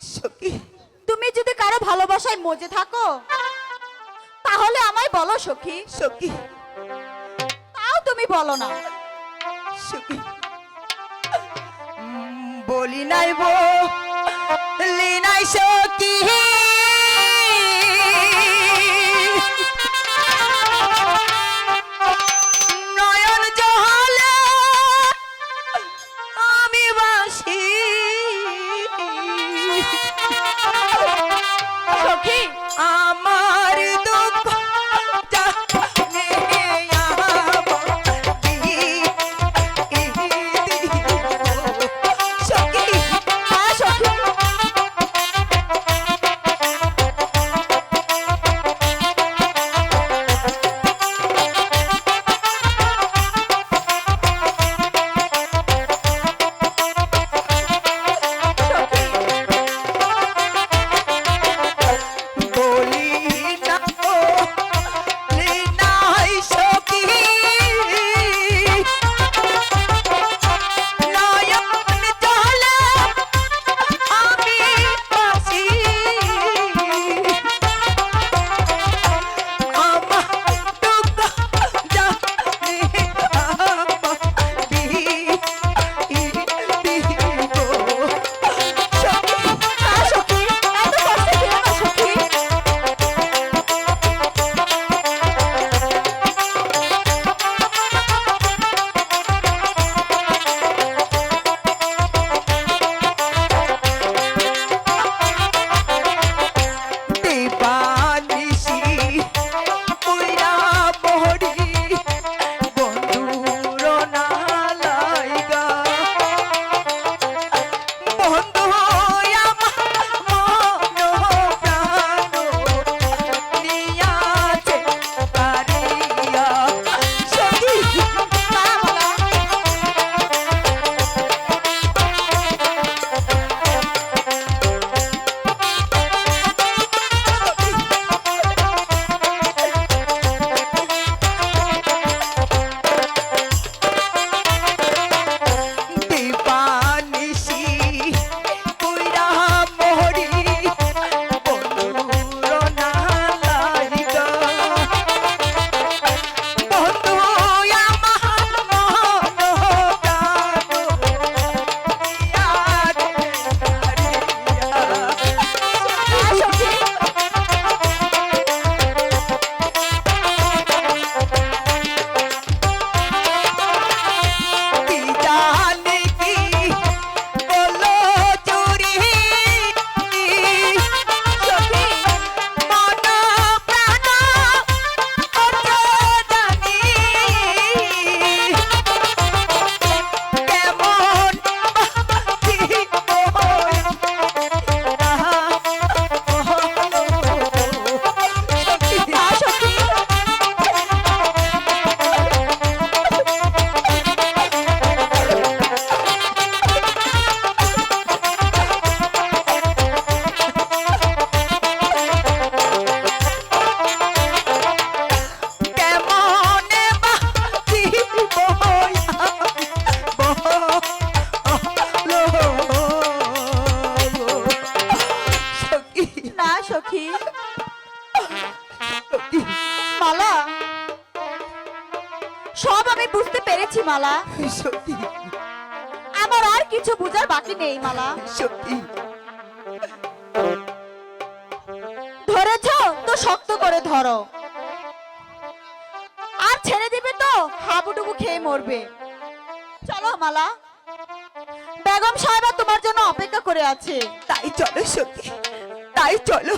সখী। তুমি যদি কারও ভালোবাসায় মজে থাকো তাহলে আমায় বলো সখী। সখী। তাও তুমি বলো না। সখী। বলি নাই বলি নাই সখী সখী মালা? সব আমি বুঝতে পেরেছি মালা। সখী আমার আর কিছু বোঝার বাকি নেই মালা। সখী ধরেছ তো শক্ত করে ধরো। আর ছেড়ে দিবে তো হাবুডুবু খেয়ে মরবে। চলো মালা। বেগম সাহেবা তোমার জন্য অপেক্ষা করে আছে। তাই চলো সখী তাই চলো